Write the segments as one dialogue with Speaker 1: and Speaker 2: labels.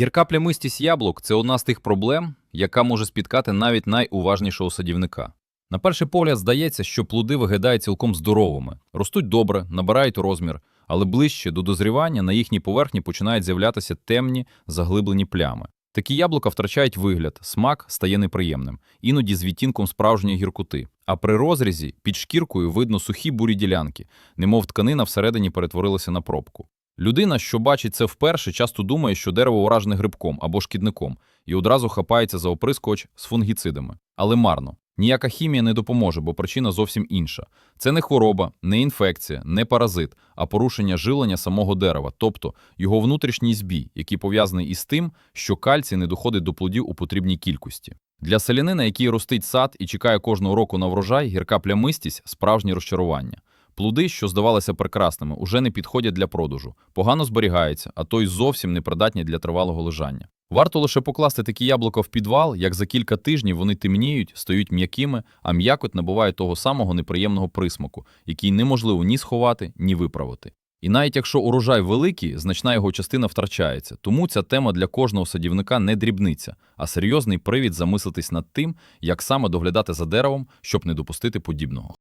Speaker 1: Гірка плямистість яблук це одна з тих проблем, яка може спіткати навіть найуважнішого садівника. На перший погляд здається, що плоди виглядають цілком здоровими, ростуть добре, набирають розмір, але ближче до дозрівання на їхній поверхні починають з'являтися темні заглиблені плями. Такі яблука втрачають вигляд, смак стає неприємним, іноді з відтінком справжньої гіркоти. А при розрізі під шкіркою видно сухі бурі ділянки, немов тканина всередині перетворилася на пробку. Людина, що бачить це вперше, часто думає, що дерево уражене грибком або шкідником, і одразу хапається за оприскувач з фунгіцидами. Але марно. Ніяка хімія не допоможе, бо причина зовсім інша. Це не хвороба, не інфекція, не паразит, а порушення жилення самого дерева, тобто його внутрішній збій, який пов'язаний із тим, що кальцій не доходить до плодів у потрібній кількості. Для селянина, який ростить сад і чекає кожного року на врожай, гірка плямистість справжнє розчарування. Плоди, що здавалися прекрасними, уже не підходять для продажу, погано зберігаються, а то й зовсім непридатні для тривалого лежання. Варто лише покласти такі яблука в підвал, як за кілька тижнів вони темніють, стають м'якими, а м'якоть набуває того самого неприємного присмаку, який неможливо ні сховати, ні виправити. І навіть якщо урожай великий, значна його частина втрачається. Тому ця тема для кожного садівника не дрібниця, а серйозний привід замислитись над тим, як саме доглядати за деревом, щоб не допустити подібного.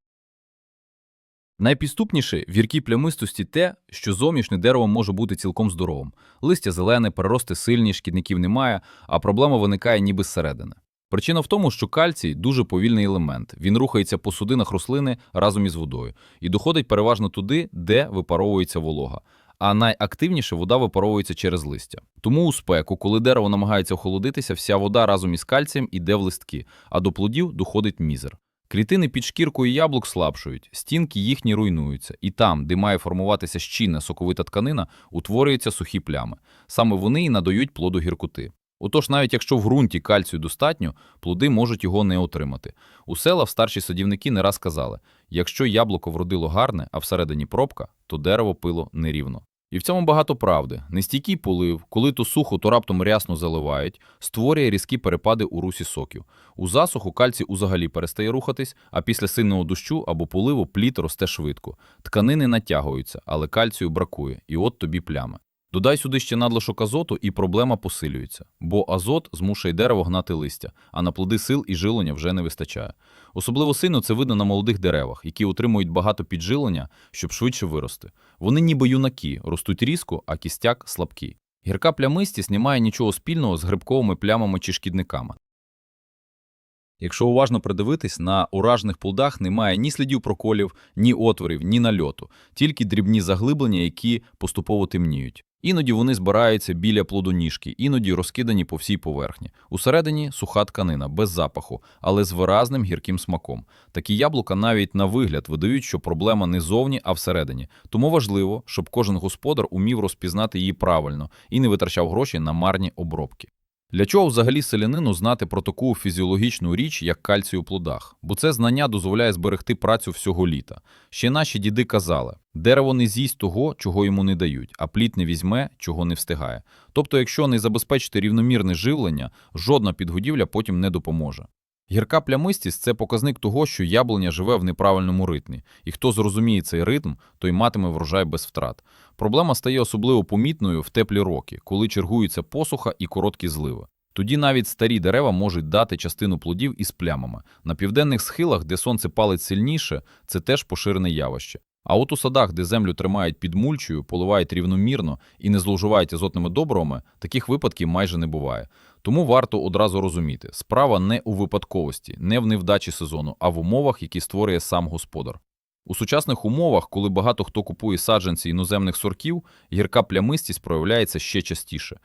Speaker 1: Найпідступніше в гіркій плямистості те, що зовнішнє дерево може бути цілком здоровим. Листя зелене, перерости сильні, шкідників немає, а проблема виникає ніби зсередини. Причина в тому, що кальцій дуже повільний елемент. Він рухається по судинах рослини разом із водою і доходить переважно туди, де випаровується волога. А найактивніше вода випаровується через листя. Тому у спеку, коли дерево намагається охолодитися, вся вода разом із кальцієм іде в листки, а до плодів доходить мізер. Клітини під шкіркою яблук слабшують, стінки їхні руйнуються, і там, де має формуватися щільна соковита тканина, утворюються сухі плями. Саме вони і надають плоду гіркоти. Отож, навіть якщо в ґрунті кальцію достатньо, плоди можуть його не отримати. У селах старші садівники не раз казали: якщо яблуко вродило гарне, а всередині пробка, то дерево пило нерівно. І в цьому багато правди. Нестійкий полив, коли то сухо, то раптом рясно заливають, створює різкі перепади у русі соків. У засуху кальцій узагалі перестає рухатись, а після сильного дощу або поливу плід росте швидко. Тканини натягуються, але кальцію бракує, і от тобі плями. Додай сюди ще надлишок азоту, і проблема посилюється, бо азот змушує дерево гнати листя, а на плоди сил і жилення вже не вистачає. Особливо сильно це видно на молодих деревах, які отримують багато піджилення, щоб швидше вирости. Вони ніби юнаки, ростуть різко, а кістяк слабкий. Гірка плямистість не має нічого спільного з грибковими плямами чи шкідниками. Якщо уважно придивитись, на уражених плодах немає ні слідів проколів, ні отворів, ні нальоту, тільки дрібні заглиблення, які поступово темніють. Іноді вони збираються біля плодоніжки, іноді розкидані по всій поверхні. Усередині суха тканина, без запаху, але з виразним гірким смаком. Такі яблука навіть на вигляд видають, що проблема не зовні, а всередині. Тому важливо, щоб кожен господар умів розпізнати її правильно і не витрачав гроші на марні обробки. Для чого взагалі селянину знати про таку фізіологічну річ, як кальцій у плодах? Бо це знання дозволяє зберегти працю всього літа. Ще наші діди казали: дерево не з'їсть того, чого йому не дають, а плід не візьме, чого не встигає. Тобто, якщо не забезпечити рівномірне живлення, жодна підгодівля потім не допоможе. Гірка плямистість це показник того, що яблуня живе в неправильному ритмі, і хто зрозуміє цей ритм, той матиме врожай без втрат. Проблема стає особливо помітною в теплі роки, коли чергується посуха і короткі зливи. Тоді навіть старі дерева можуть дати частину плодів із плямами. На південних схилах, де сонце палить сильніше, це теж поширене явище. А от у садах, де землю тримають під мульчою, поливають рівномірно і не зловживають азотними добривами, таких випадків майже не буває. Тому варто одразу розуміти, справа не у випадковості, не в невдачі сезону, а в умовах, які створює сам господар. У сучасних умовах, коли багато хто купує саджанці іноземних сортів, гірка плямистість проявляється ще частіше.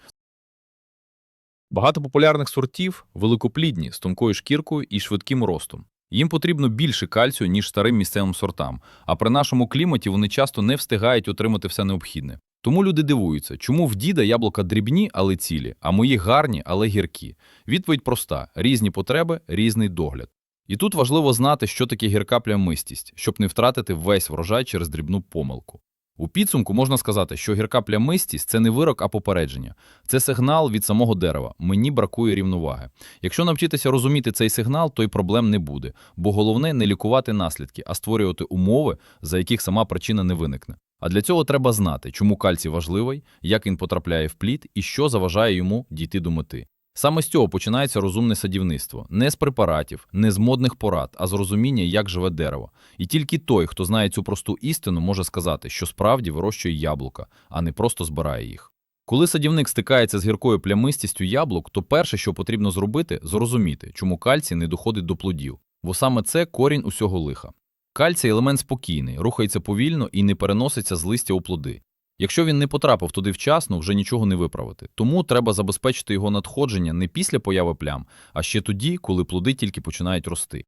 Speaker 1: Багато популярних сортів великоплідні з тонкою шкіркою і швидким ростом. Їм потрібно більше кальцію, ніж старим місцевим сортам, а при нашому кліматі вони часто не встигають отримати все необхідне. Тому люди дивуються, чому в діда яблука дрібні, але цілі, а мої гарні, але гіркі. Відповідь проста: різні потреби, різний догляд. І тут важливо знати, що таке гірка плямистість, щоб не втратити весь врожай через дрібну помилку. У підсумку можна сказати, що гірка плямистість це не вирок, а попередження. Це сигнал від самого дерева. Мені бракує рівноваги. Якщо навчитися розуміти цей сигнал, то й проблем не буде, бо головне не лікувати наслідки, а створювати умови, за яких сама причина не виникне. А для цього треба знати, чому кальцій важливий, як він потрапляє в плід і що заважає йому дійти до мети. Саме з цього починається розумне садівництво. Не з препаратів, не з модних порад, а з розуміння, як живе дерево. І тільки той, хто знає цю просту істину, може сказати, що справді вирощує яблука, а не просто збирає їх. Коли садівник стикається з гіркою плямистістю яблук, то перше, що потрібно зробити, зрозуміти, чому кальцій не доходить до плодів, бо саме це корінь усього лиха. Кальцій – елемент спокійний, рухається повільно і не переноситься з листя у плоди. Якщо він не потрапив туди вчасно, вже нічого не виправити. Тому треба забезпечити його надходження не після появи плям, а ще тоді, коли плоди тільки починають рости.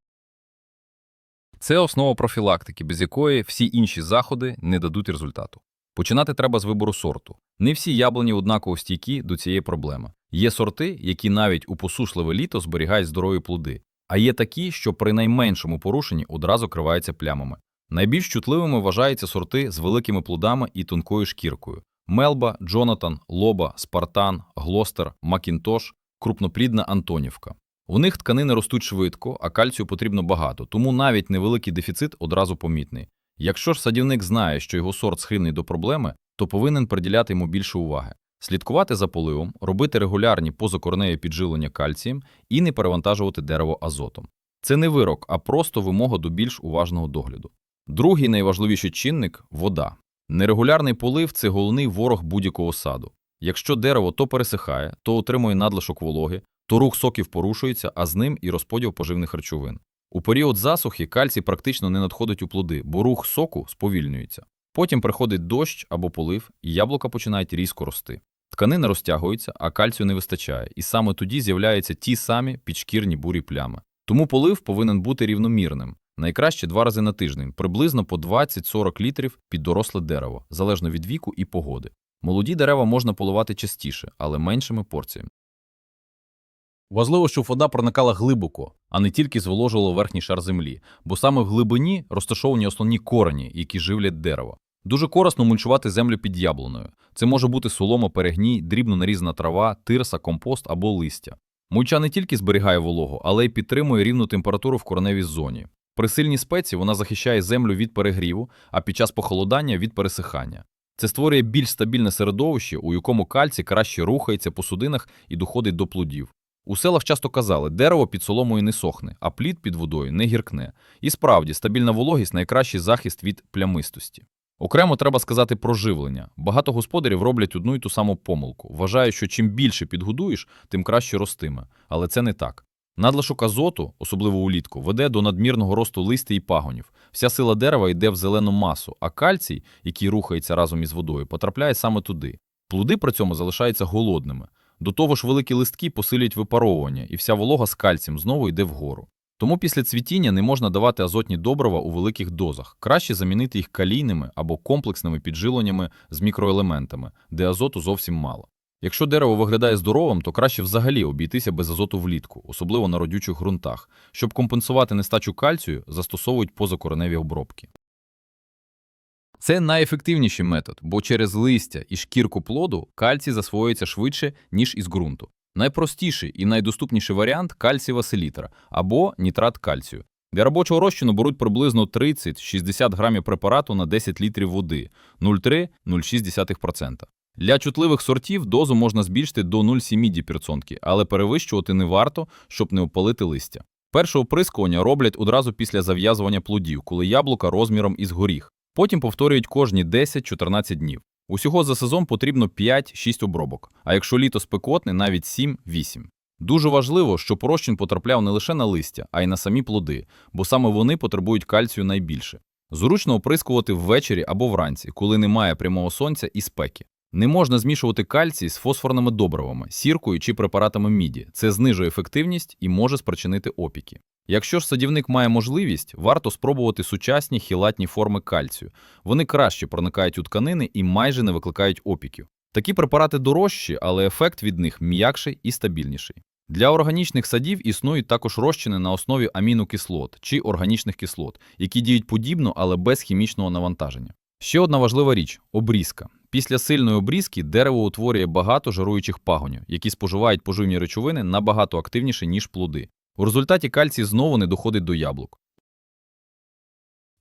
Speaker 1: Це основа профілактики, без якої всі інші заходи не дадуть результату. Починати треба з вибору сорту. Не всі яблуні однаково стійкі до цієї проблеми. Є сорти, які навіть у посушливе літо зберігають здорові плоди, а є такі, що при найменшому порушенні одразу криваються плямами. Найбільш чутливими вважаються сорти з великими плодами і тонкою шкіркою: Мелба, Джонатан, Лоба, Спартан, Глостер, Макінтош, крупноплідна Антонівка. У них тканини ростуть швидко, а кальцію потрібно багато, тому навіть невеликий дефіцит одразу помітний. Якщо ж садівник знає, що його сорт схильний до проблеми, то повинен приділяти йому більше уваги, слідкувати за поливом, робити регулярні позакорневі піджилення кальцієм і не перевантажувати дерево азотом. Це не вирок, а просто вимога до більш уважного догляду. Другий найважливіший чинник вода. Нерегулярний полив це головний ворог будь-якого саду. Якщо дерево то пересихає, то отримує надлишок вологи, то рух соків порушується, а з ним і розподіл поживних речовин. У період засухи кальцій практично не надходить у плоди, бо рух соку сповільнюється. Потім приходить дощ або полив, і яблука починають різко рости. Тканини розтягуються, а кальцію не вистачає, і саме тоді з'являються ті самі підшкірні бурі плями. Тому полив повинен бути рівномірним, найкраще два рази на тиждень, приблизно по 20-40 літрів під доросле дерево, залежно від віку і погоди. Молоді дерева можна поливати частіше, але меншими порціями. Важливо, щоб вода проникала глибоко, а не тільки зволожувала верхній шар землі, бо саме в глибині розташовані основні корені, які живлять дерево. Дуже корисно мульчувати землю під яблуною. Це може бути солома, перегній, дрібно нарізана трава, тирса, компост або листя. Мульча не тільки зберігає вологу, але й підтримує рівну температуру в кореневій зоні. При сильній спеці вона захищає землю від перегріву, а під час похолодання від пересихання. Це створює більш стабільне середовище, у якому кальцій краще рухається по судинах і доходить до плодів. У селах часто казали, дерево під соломою не сохне, а плід під водою не гіркне. І справді, стабільна вологість найкращий захист від плямистості. Окремо треба сказати про живлення. Багато господарів роблять одну й ту саму помилку. Вважають, що чим більше підгодуєш, тим краще ростиме. Але це не так. Надлишок азоту, особливо улітку, веде до надмірного росту листя і пагонів. Вся сила дерева йде в зелену масу, а кальцій, який рухається разом із водою, потрапляє саме туди. Плоди при цьому залишаються голодними. До того ж, великі листки посилюють випаровування, і вся волога з кальцієм знову йде вгору. Тому після цвітіння не можна давати азотні добрива у великих дозах. Краще замінити їх калійними або комплексними піджиленнями з мікроелементами, де азоту зовсім мало. Якщо дерево виглядає здоровим, то краще взагалі обійтися без азоту влітку, особливо на родючих ґрунтах. Щоб компенсувати нестачу кальцію, застосовують позакореневі обробки. Це найефективніший метод, бо через листя і шкірку плоду кальцій засвоюється швидше, ніж із ґрунту. Найпростіший і найдоступніший варіант кальцієва селітра або нітрат кальцію. Для робочого розчину беруть приблизно 30-60 грамів препарату на 10 літрів води 0,3-0,6%. Для чутливих сортів дозу можна збільшити до 0,7%, але перевищувати не варто, щоб не опалити листя. Перше оприскування роблять одразу після зав'язування плодів, коли яблука розміром із горіх. Потім повторюють кожні 10-14 днів. Усього за сезон потрібно 5-6 обробок, а якщо літо спекотне, навіть 7-8. Дуже важливо, щоб порощин потрапляв не лише на листя, а й на самі плоди, бо саме вони потребують кальцію найбільше. Зручно оприскувати ввечері або вранці, коли немає прямого сонця і спеки. Не можна змішувати кальцій з фосфорними добривами, сіркою чи препаратами міді. Це знижує ефективність і може спричинити опіки. Якщо ж садівник має можливість, варто спробувати сучасні хілатні форми кальцію. Вони краще проникають у тканини і майже не викликають опіків. Такі препарати дорожчі, але ефект від них м'якший і стабільніший. Для органічних садів існують також розчини на основі амінокислот чи органічних кислот, які діють подібно, але без хімічного навантаження. Ще одна важлива річ обрізка. Після сильної обрізки дерево утворює багато жаруючих пагонів, які споживають поживні речовини набагато активніше, ніж плоди. У результаті кальцій знову не доходить до яблук.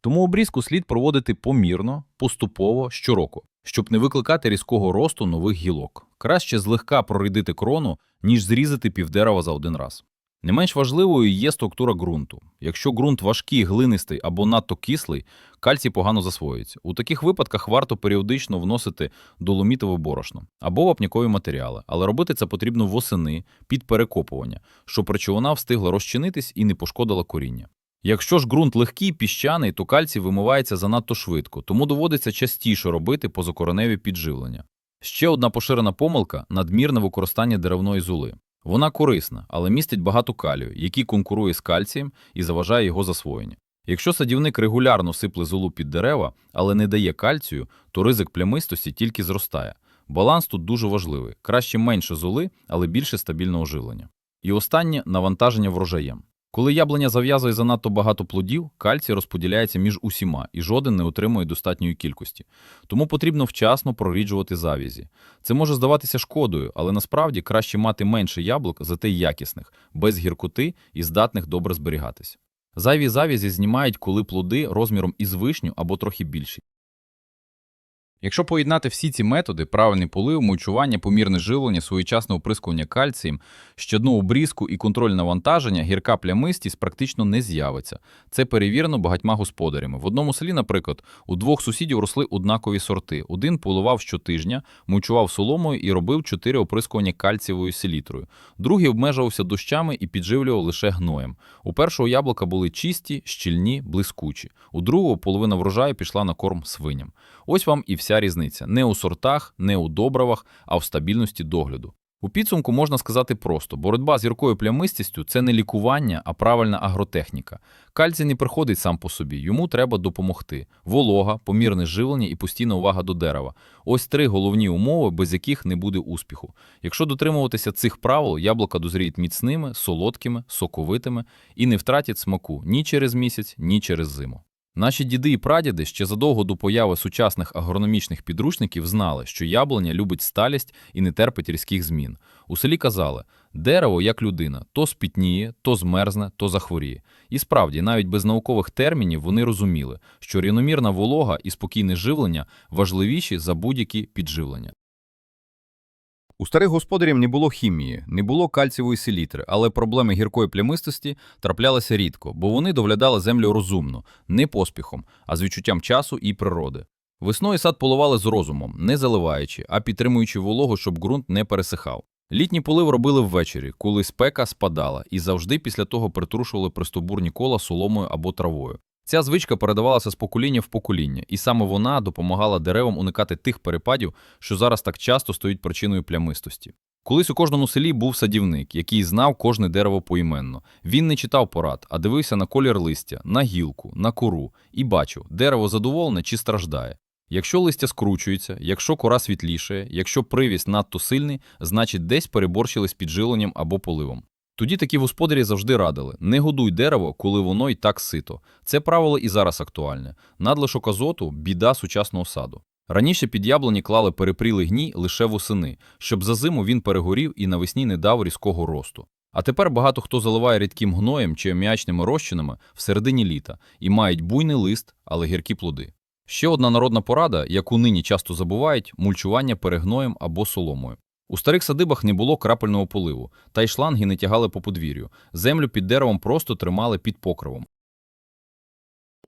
Speaker 1: Тому обрізку слід проводити помірно, поступово, щороку, щоб не викликати різкого росту нових гілок. Краще злегка прорідити крону, ніж зрізати півдерева за один раз. Не менш важливою є структура ґрунту. Якщо ґрунт важкий, глинистий або надто кислий, кальцій погано засвоюється. У таких випадках варто періодично вносити доломітове борошно або вапнякові матеріали, але робити це потрібно восени під перекопування, щоб речовина встигла розчинитись і не пошкодила коріння. Якщо ж ґрунт легкий, піщаний, то кальцій вимивається занадто швидко, тому доводиться частіше робити позакореневі підживлення. Ще одна поширена помилка надмірне використання деревної золи. Вона корисна, але містить багато калію, який конкурує з кальцієм і заважає його засвоєння. Якщо садівник регулярно сипле золу під дерева, але не дає кальцію, то ризик плямистості тільки зростає. Баланс тут дуже важливий. Краще менше золи, але більше стабільного живлення. І останнє навантаження врожаєм. Коли яблуня зав'язує занадто багато плодів, кальцій розподіляється між усіма, і жоден не отримує достатньої кількості. Тому потрібно вчасно проріджувати завязі. Це може здаватися шкодою, але насправді краще мати менше яблук, зате якісних, без гіркоти і здатних добре зберігатися. Зайві завязі знімають, коли плоди розміром із вишню або трохи більші. Якщо поєднати всі ці методи, правильний полив, мульчування, помірне живлення, своєчасне оприскування кальцієм, щодну обрізку і контроль навантаження, гірка плямистість практично не з'явиться. Це перевірено багатьма господарями. В одному селі, наприклад, у двох сусідів росли однакові сорти. Один поливав щотижня, мульчував соломою і робив чотири оприскування кальцієвою селітрою. Другий обмежувався дощами і підживлював лише гноєм. У першого яблука були чисті, щільні, блискучі. У другого половина врожаю пішла на корм свиням. Ось вам і вся різниця. Не у сортах, не у добривах, а в стабільності догляду. У підсумку можна сказати просто: боротьба з гіркою плямистістю це не лікування, а правильна агротехніка. Кальцій не приходить сам по собі, йому треба допомогти. Волога, помірне живлення і постійна увага до дерева. Ось три головні умови, без яких не буде успіху. Якщо дотримуватися цих правил, яблука дозріють міцними, солодкими, соковитими і не втратять смаку ні через місяць, ні через зиму. Наші діди і прадіди ще задовго до появи сучасних агрономічних підручників знали, що яблуня любить сталість і не терпить різких змін. У селі казали: дерево, як людина, то спітніє, то змерзне, то захворіє. І справді, навіть без наукових термінів вони розуміли, що рівномірна волога і спокійне живлення важливіші за будь-які підживлення. У старих господарів не було хімії, не було кальцієвої селітри, але проблеми гіркої плямистості траплялися рідко, бо вони доглядали землю розумно, не поспіхом, а з відчуттям часу і природи. Весною сад поливали з розумом, не заливаючи, а підтримуючи вологу, щоб ґрунт не пересихав. Літній полив робили ввечері, коли спека спадала, і завжди після того притрушували пристовбурні кола соломою або травою. Ця звичка передавалася з покоління в покоління, і саме вона допомагала деревам уникати тих перепадів, що зараз так часто стають причиною плямистості. Колись у кожному селі був садівник, який знав кожне дерево поіменно. Він не читав порад, а дивився на колір листя, на гілку, на кору і бачив, дерево задоволене чи страждає. Якщо листя скручується, якщо кора світлішає, якщо привість надто сильний, значить десь переборщили з піджиленням або поливом. Тоді такі господарі завжди радили: не годуй дерево, коли воно й так сито. Це правило і зараз актуальне. Надлишок азоту біда сучасного саду. Раніше під яблуні клали перепрілий гній лише восени, щоб за зиму він перегорів і навесні не дав різкого росту. А тепер багато хто заливає рідким гноєм чи аміачними розчинами в середині літа і мають буйний лист, але гіркі плоди. Ще одна народна порада, яку нині часто забувають мульчування перегноєм або соломою. У старих садибах не було крапельного поливу, та й шланги не тягали по подвір'ю. Землю під деревом просто тримали під покривом.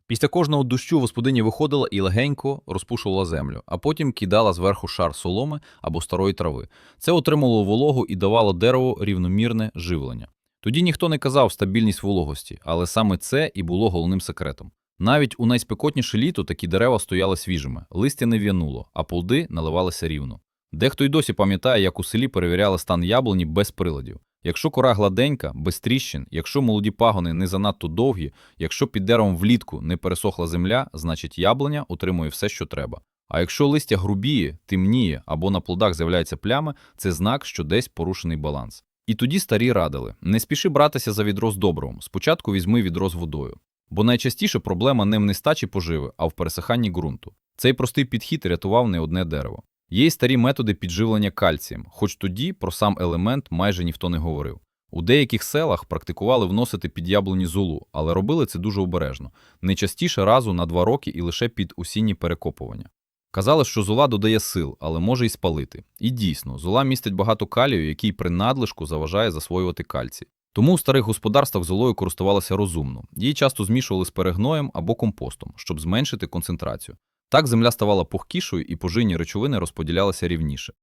Speaker 1: Після кожного дощу господині виходила і легенько розпушувала землю, а потім кидала зверху шар соломи або старої трави. Це отримало вологу і давало дереву рівномірне живлення. Тоді ніхто не казав стабільність вологості, але саме це і було головним секретом. Навіть у найспекотніше літо такі дерева стояли свіжими, листя не в'януло, а плоди наливалися рівно. Дехто й досі пам'ятає, як у селі перевіряли стан яблуні без приладів. Якщо кора гладенька, без тріщин, якщо молоді пагони не занадто довгі, якщо під деревом влітку не пересохла земля, значить яблуня отримує все, що треба. А якщо листя грубіє, темніє або на плодах з'являються плями, це знак, що десь порушений баланс. І тоді старі радили: не спіши братися за відро з добривом, спочатку візьми відро з водою. Бо найчастіше проблема не в нестачі поживи, а в пересиханні ґрунту. Цей простий підхід рятував не одне дерево. Є й старі методи підживлення кальцієм, хоч тоді про сам елемент майже ніхто не говорив. У деяких селах практикували вносити під яблуні золу, але робили це дуже обережно, не частіше разу на два роки і лише під осінні перекопування. Казали, що зола додає сил, але може й спалити. І дійсно, зола містить багато калію, який при надлишку заважає засвоювати кальцій. Тому у старих господарствах золою користувалися розумно. Її часто змішували з перегноєм або компостом, щоб зменшити концентрацію. Так земля ставала пухкішою і пожинні речовини розподілялися рівніше.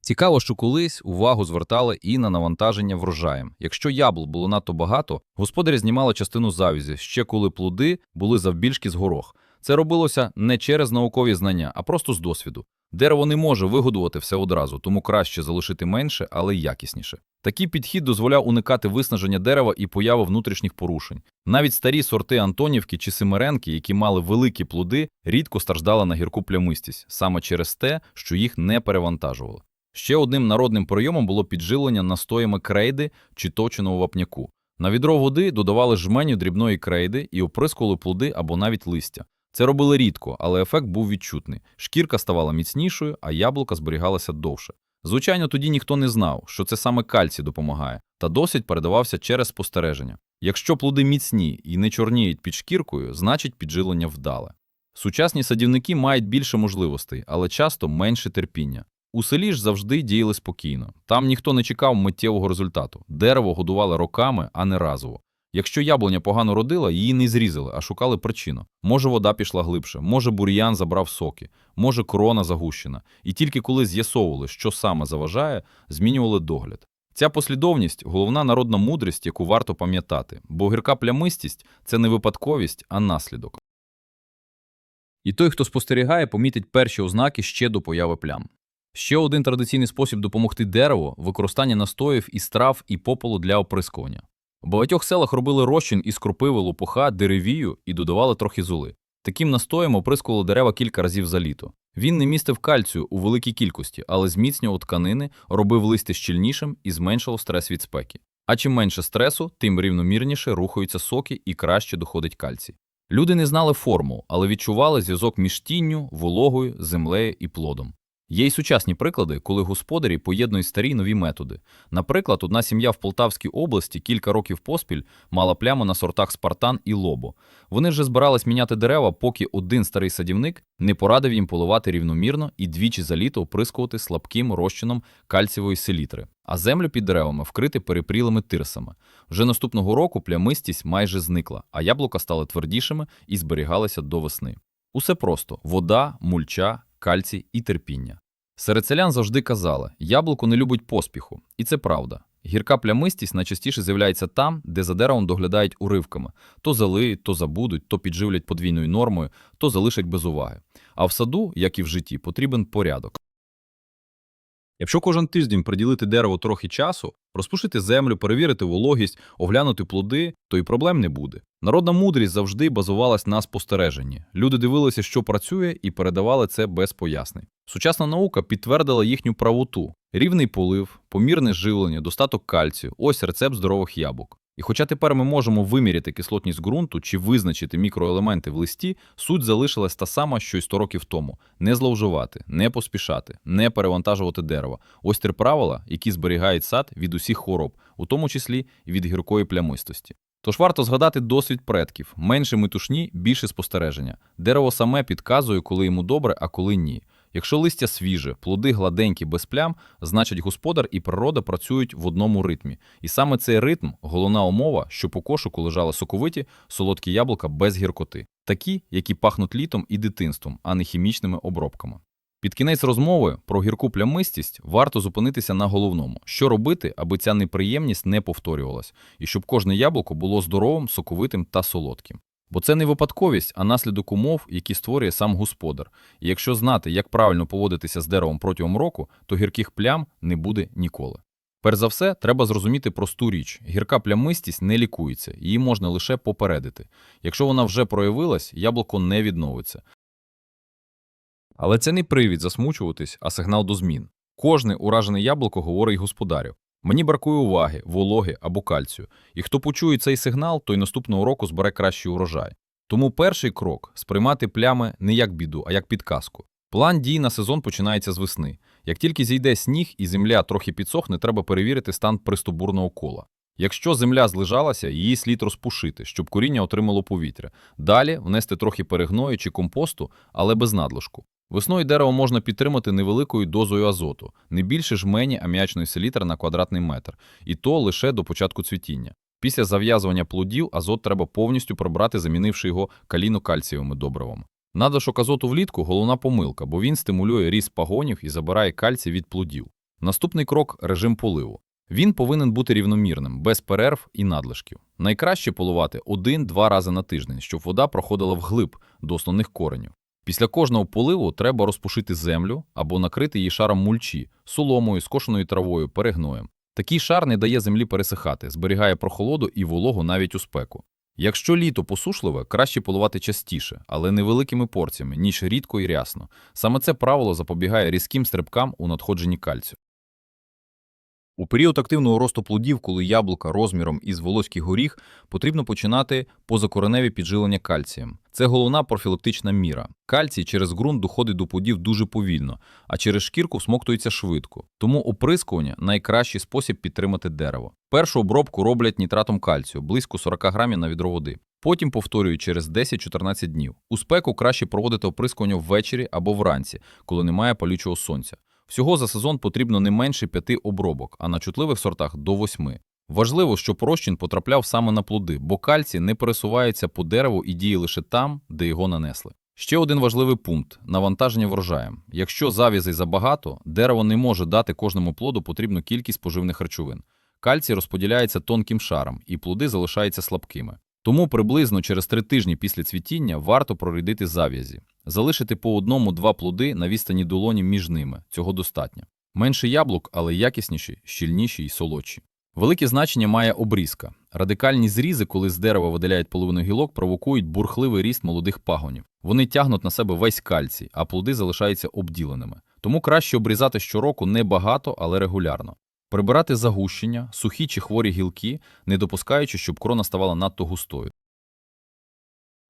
Speaker 1: Цікаво, що колись увагу звертали і на навантаження врожаєм. Якщо ябл було надто багато, господарі знімали частину завізі, ще коли плоди були завбільшки з горох. Це робилося не через наукові знання, а просто з досвіду. Дерево не може вигодувати все одразу, тому краще залишити менше, але якісніше. Такий підхід дозволяв уникати виснаження дерева і появи внутрішніх порушень. Навіть старі сорти Антонівки чи Семеренки, які мали великі плоди, рідко страждали на гірку плямистість, саме через те, що їх не перевантажували. Ще одним народним прийомом було підживлення настоями крейди чи точеного вапняку. На відро води додавали жменю дрібної крейди і оприскували плоди або навіть листя. Це робили рідко, але ефект був відчутний. Шкірка ставала міцнішою, а яблука зберігалася довше. Звичайно, тоді ніхто не знав, що це саме кальцій допомагає, та досвід передавався через спостереження. Якщо плоди міцні і не чорніють під шкіркою, значить піджилення вдале. Сучасні садівники мають більше можливостей, але часто менше терпіння. У селі ж завжди діяли спокійно. Там ніхто не чекав миттєвого результату. Дерево годували роками, а не разово. Якщо яблуня погано родила, її не зрізали, а шукали причину. Може, вода пішла глибше, може, бур'ян забрав соки, може, корона загущена. І тільки коли з'ясовували, що саме заважає, змінювали догляд. Ця послідовність головна народна мудрість, яку варто пам'ятати, бо гірка плямистість це не випадковість, а наслідок. І той, хто спостерігає, помітить перші ознаки ще до появи плям. Ще один традиційний спосіб допомогти дереву використання настоїв із трав і попелу для оприскування. У багатьох селах робили розчин із кропиви, лопуха, деревію і додавали трохи золи. Таким настоєм оприскували дерева кілька разів за літо. Він не містив кальцію у великій кількості, але зміцнював тканини, робив листя щільнішим і зменшував стрес від спеки. А чим менше стресу, тим рівномірніше рухаються соки і краще доходить кальцій. Люди не знали формул, але відчували зв'язок між тінню, вологою, землею і плодом. Є й сучасні приклади, коли господарі поєднують старі й нові методи. Наприклад, одна сім'я в Полтавській області кілька років поспіль мала пляму на сортах Спартан і Лобо. Вони вже збирались міняти дерева, поки один старий садівник не порадив їм поливати рівномірно і двічі за літо оприскувати слабким розчином кальцієвої селітри, а землю під деревами вкрити перепрілими тирсами. Вже наступного року плямистість майже зникла, а яблука стали твердішими і зберігалися до весни. Усе просто вода, мульча, кальцій і терпіння. Серед селян завжди казали, яблуко не любить поспіху, і це правда. Гірка плямистість найчастіше з'являється там, де за деревом доглядають уривками то залиють, то забудуть, то підживлять подвійною нормою, то залишать без уваги. А в саду, як і в житті, потрібен порядок. Якщо кожен тиждень приділити дереву трохи часу, розпушити землю, перевірити вологість, оглянути плоди, то і проблем не буде. Народна мудрість завжди базувалась на спостереженні. Люди дивилися, що працює, і передавали це без пояснень. Сучасна наука підтвердила їхню правоту: рівний полив, помірне живлення, достаток кальцію ось рецепт здорових яблук. І хоча тепер ми можемо виміряти кислотність ґрунту чи визначити мікроелементи в листі, суть залишилась та сама, що й 100 років тому: не зловживати, не поспішати, не перевантажувати дерева. Ось три правила, які зберігають сад від усіх хвороб, у тому числі і від гіркої плямистості. Тож варто згадати досвід предків: менше метушні, більше спостереження. Дерево саме підказує, коли йому добре, а коли ні. Якщо листя свіже, плоди гладенькі без плям, значить господар і природа працюють в одному ритмі. І саме цей ритм головна умова, щоб у кошику лежали соковиті, солодкі яблука без гіркоти, такі, які пахнуть літом і дитинством, а не хімічними обробками. Під кінець розмови про гірку плямистість варто зупинитися на головному, що робити, аби ця неприємність не повторювалась, і щоб кожне яблуко було здоровим, соковитим та солодким. Бо це не випадковість, а наслідок умов, які створює сам господар. І якщо знати, як правильно поводитися з деревом протягом року, то гірких плям не буде ніколи. Перш за все, треба зрозуміти просту річ: гірка плямистість не лікується, її можна лише попередити. Якщо вона вже проявилась, яблуко не відновиться. Але це не привід засмучуватись, а сигнал до змін. Кожне уражене яблуко говорить господарю. Мені бракує уваги, вологи або кальцію. І хто почує цей сигнал, той наступного року збере кращий урожай. Тому перший крок сприймати плями не як біду, а як підказку. План дій на сезон починається з весни. Як тільки зійде сніг і земля трохи підсохне, треба перевірити стан пристобурного кола. Якщо земля злежалася, її слід розпушити, щоб коріння отримало повітря. Далі внести трохи перегною чи компосту, але без надлишку. Весною дерево можна підтримати невеликою дозою азоту, не більше жмені аміачної селітри на квадратний метр, і то лише до початку цвітіння. Після зав'язування плодів азот треба повністю прибрати, замінивши його каліно-кальцієвими добривами. Надлишок азоту влітку – головна помилка, бо він стимулює ріст пагонів і забирає кальцій від плодів. Наступний крок – режим поливу. Він повинен бути рівномірним, без перерв і надлишків. Найкраще поливати один-два рази на тиждень, щоб вода проходила вглиб до основних коренів. Після кожного поливу треба розпушити землю або накрити її шаром мульчі, соломою, скошеною травою, перегноєм. Такий шар не дає землі пересихати, зберігає прохолоду і вологу навіть у спеку. Якщо літо посушливе, краще поливати частіше, але невеликими порціями, ніж рідко і рясно. Саме це правило запобігає різким стрибкам у надходженні кальцію. У період активного росту плодів, коли яблука розміром із волоський горіх, потрібно починати позакореневі піджилення кальцієм. Це головна профілактична міра. Кальцій через ґрунт доходить до плодів дуже повільно, а через шкірку всмоктується швидко. Тому оприскування – найкращий спосіб підтримати дерево. Першу обробку роблять нітратом кальцію, близько 40 грамів на відро води. Потім повторюють через 10-14 днів. У спеку краще проводити оприскування ввечері або вранці, коли немає палючого сонця. Всього за сезон потрібно не менше п'яти обробок, а на чутливих сортах до восьми. Важливо, щоб розчин потрапляв саме на плоди, бо кальцій не пересувається по дереву і діє лише там, де його нанесли. Ще один важливий пункт – навантаження врожаєм. Якщо завізей забагато, дерево не може дати кожному плоду потрібну кількість поживних речовин. Кальцій розподіляється тонким шаром, і плоди залишаються слабкими. Тому приблизно через три тижні після цвітіння варто прорядити зав'язі. Залишити по одному-два плоди на відстані долоні між ними. Цього достатньо. Менше яблук, але якісніші, щільніші і солодші. Велике значення має обрізка. Радикальні зрізи, коли з дерева видаляють половину гілок, провокують бурхливий ріст молодих пагонів. Вони тягнуть на себе весь кальцій, а плоди залишаються обділеними. Тому краще обрізати щороку не багато, але регулярно. Прибирати загущення, сухі чи хворі гілки, не допускаючи, щоб крона ставала надто густою.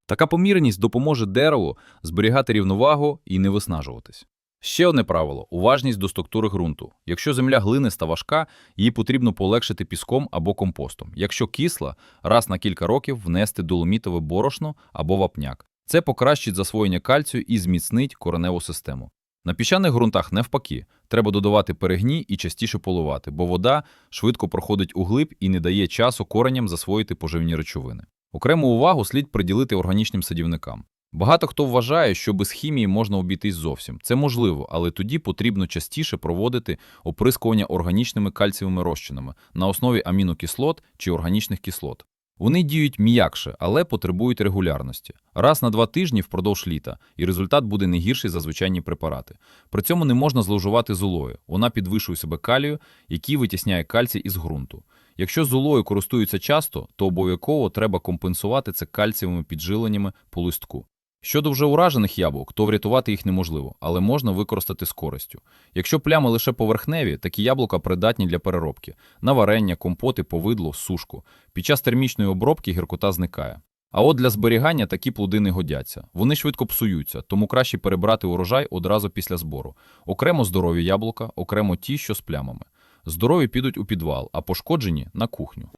Speaker 1: Така помірність допоможе дереву зберігати рівновагу і не виснажуватись. Ще одне правило – уважність до структури ґрунту. Якщо земля глиниста важка, її потрібно полегшити піском або компостом. Якщо кисла, раз на кілька років внести доломітове борошно або вапняк. Це покращить засвоєння кальцію і зміцнить кореневу систему. На піщаних ґрунтах навпаки, треба додавати перегній і частіше поливати, бо вода швидко проходить у глиб і не дає часу кореням засвоїти поживні речовини. Окрему увагу слід приділити органічним садівникам. Багато хто вважає, що без хімії можна обійтись зовсім. Це можливо, але тоді потрібно частіше проводити оприскування органічними кальцієвими розчинами на основі амінокислот чи органічних кислот. Вони діють м'якше, але потребують регулярності. Раз на два тижні впродовж літа, і результат буде не гірший за звичайні препарати. При цьому не можна зловживати золою. Вона підвищує себе калію, який витісняє кальцій із ґрунту. Якщо золою користуються часто, то обов'язково треба компенсувати це кальцієвими піджиленнями по листку. Щодо вже уражених яблук, то врятувати їх неможливо, але можна використати з користю. Якщо плями лише поверхневі, такі яблука придатні для переробки на варення, компоти, повидло, сушку. Під час термічної обробки гіркота зникає. А от для зберігання такі плоди не годяться. Вони швидко псуються, тому краще перебрати урожай одразу після збору. Окремо здорові яблука, окремо ті, що з плямами. Здорові підуть у підвал, а пошкоджені на кухню.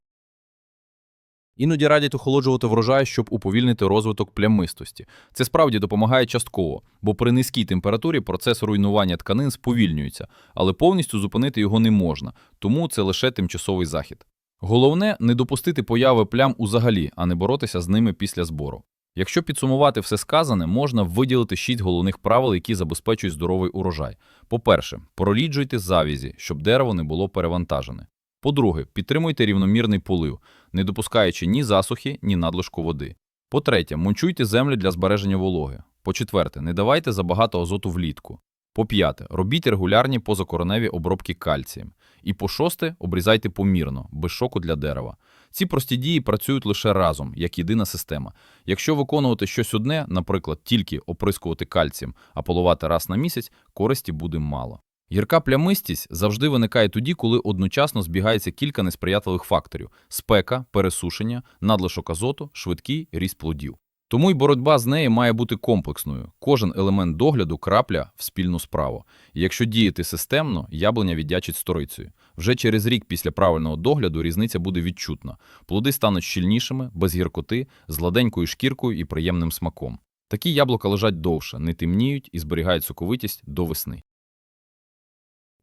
Speaker 1: Іноді радять охолоджувати врожай, щоб уповільнити розвиток плямистості. Це справді допомагає частково, бо при низькій температурі процес руйнування тканин сповільнюється, але повністю зупинити його не можна, тому це лише тимчасовий захід. Головне не допустити появи плям узагалі, а не боротися з ними після збору. Якщо підсумувати все сказане, можна виділити шість головних правил, які забезпечують здоровий урожай. По-перше, проріджуйте завізі, щоб дерево не було перевантажене. По-друге, підтримуйте рівномірний полив, не допускаючи ні засухи, ні надлишку води. По-третє, мульчуйте землю для збереження вологи. По-четверте, не давайте забагато азоту влітку. По-п'яте, робіть регулярні позакореневі обробки кальцієм. І по-шосте, обрізайте помірно, без шоку для дерева. Ці прості дії працюють лише разом, як єдина система. Якщо виконувати щось одне, наприклад, тільки оприскувати кальцієм, а поливати раз на місяць, користі буде мало. Гірка плямистість завжди виникає тоді, коли одночасно збігається кілька несприятливих факторів: спека, пересушення, надлишок азоту, швидкий ріст плодів. Тому й боротьба з нею має бути комплексною. Кожен елемент догляду крапля в спільну справу. Якщо діяти системно, яблуня віддячить сторицею. Вже через рік після правильного догляду різниця буде відчутна. Плоди стануть щільнішими, без гіркоти, з гладенькою шкіркою і приємним смаком. Такі яблука лежать довше, не темніють і зберігають соковитість до весни.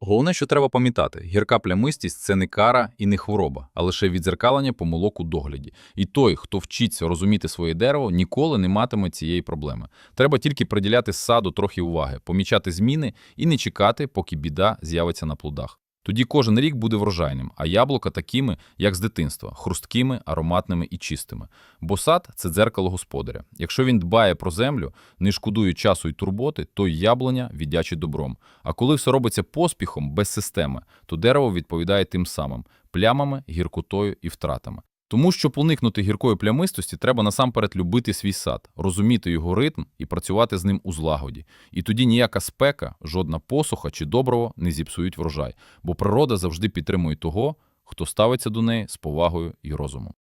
Speaker 1: Головне, що треба пам'ятати, гірка плямистість – це не кара і не хвороба, а лише відзеркалення помилок у догляді. І той, хто вчиться розуміти своє дерево, ніколи не матиме цієї проблеми. Треба тільки приділяти саду трохи уваги, помічати зміни і не чекати, поки біда з'явиться на плодах. Тоді кожен рік буде врожайним, а яблука такими, як з дитинства, хрусткими, ароматними і чистими. Бо сад – це дзеркало господаря. Якщо він дбає про землю, не шкодує часу і турботи, то й яблуня віддячить добром. А коли все робиться поспіхом, без системи, то дерево відповідає тим самим – плямами, гіркотою і втратами. Тому, щоб уникнути гіркої плямистості, треба насамперед любити свій сад, розуміти його ритм і працювати з ним у злагоді. І тоді ніяка спека, жодна посуха чи доброго не зіпсують врожай, бо природа завжди підтримує того, хто ставиться до неї з повагою і розумом.